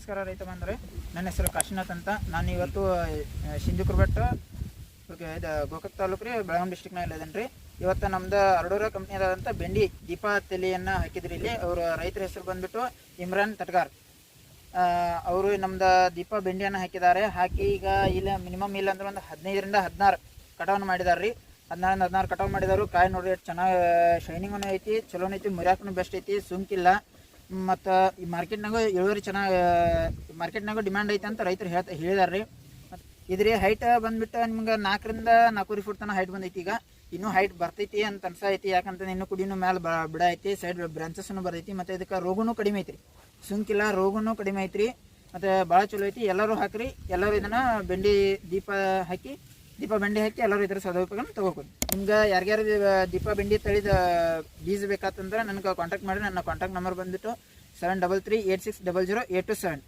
ನಮಸ್ಕಾರ ರೈತ ಬಂದರೆ. ನನ್ನ ಹೆಸರು ಕಾಶಿನಾಥ್ ಅಂತ. ನಾನು ಇವತ್ತು ಶಿಂಜುಕುರ್ ಬೆಟ್ಟ ಇದು ಗೋಕಾಕ್ ತಾಲೂಕು ರೀ, ಬೆಳಗಾಂ ಡಿಸ್ಟಿಕ್ನಾಗ ಇದೇನೆ ರೀ. ಇವತ್ತು ನಮ್ದು ಅರಡೂರ ಕಂಪ್ನಿಯಾದಂಥ ಬೆಂಡಿ ದೀಪಾ ತೆಲಿಯನ್ನು ಹಾಕಿದ್ರಿ ಇಲ್ಲಿ. ಅವರು ರೈತರ ಹೆಸರು ಬಂದ್ಬಿಟ್ಟು ಇಮ್ರಾನ್ ತಟ್ಗಾರ್. ಅವರು ನಮ್ದು ದೀಪ ಬೆಂಡಿಯನ್ನು ಹಾಕಿದ್ದಾರೆ. ಹಾಕಿ ಈಗ ಇಲ್ಲ ಮಿನಿಮಮ್ ಇಲ್ಲ ಅಂದ್ರೆ ಒಂದು ಹದಿನೈದರಿಂದ ಹದಿನಾರು ಕಟಾವನ್ನು ಮಾಡಿದಾರೆ ರೀ ಹದಿನಾರಿಂದ ಹದಿನಾರು ಕಟಾವು ಮಾಡಿದಾರು. ಕಾಯಿ ನೋಡಿ, ಎಷ್ಟು ಚೆನ್ನಾಗಿ ಶೈನಿಂಗೂ ಐತಿ ಚಲೋನ ಐತಿ ಮುರಿಯಾಕೂ ಬೆಸ್ಟ್ ಐತಿ. ಸುಂಕಿಲ್ಲ. ಮತ್ತು ಈ ಮಾರ್ಕೆಟ್ನಾಗ ಇಳುವರಿ ಚೆನ್ನಾಗಿ ಮಾರ್ಕೆಟ್ನಾಗ ಡಿಮ್ಯಾಂಡ್ ಐತೆ ಅಂತ ರೈತರು ಹೇಳ್ತಾ ಹೇಳಿದಾರೆ ರೀ ಮತ್ತು ಇದ್ರಿ ಹೈಟ್ ಬಂದ್ಬಿಟ್ಟು ನಿಮ್ಗೆ ನಾಲ್ಕರಿಂದ ನಾಲ್ಕೂವರೆ ಫುಟ್ ತನಕ ಹೈಟ್ ಬಂದೈತಿ ಈಗ. ಇನ್ನೂ ಹೈಟ್ ಬರ್ತೈತಿ ಅಂತ ಅನ್ಸೈತಿ ಯಾಕಂತಂದ್ರೆ ಇನ್ನೂ ಕುಡಿನು ಮೇಲೆ ಬಿಡ ಐತಿ ಸೈಡ್ ಬ್ರಾಂಚಸ್ನು ಬರ್ತೈತಿ, ಮತ್ತು ಇದಕ್ಕೆ ರೋಗನೂ ಕಡಿಮೆ ಐತ್ರಿ. ಸುಂಕಿಲ್ಲ, ರೋಗನೂ ಕಡಿಮೆ ಐತ್ರಿ. ಮತ್ತು ಭಾಳ ಚಲೋ ಐತಿ. ಎಲ್ಲರೂ ಹಾಕ್ರಿ. ಎಲ್ಲರೂ ಇದನ್ನು ಬೆಂಡಿ ದೀಪ ಹಾಕಿ ದೀಪ ಬೆಂಡಿ ಹಾಕಿ ಎಲ್ಲರೂ ಇದರ ಸದುಪಯೋಗ ತೊಗೋಬೋದು. ನಿಮ್ಗೆ ಯಾರ್ಯಾರು ದೀಪ ಬೆಂಡಿ ತಳಿದ ಬೀಜ ಬೇಕಾತಂದ್ರೆ ನನಗೆ ಕಾಂಟ್ಯಾಕ್ಟ್ ಮಾಡಿ, ನನ್ನ ಕಾಂಟ್ಯಾಕ್ಟ್ ನಂಬರ್ ಬಂದ್ಬಿಟ್ಟು seven double three eight six double zero eight two seven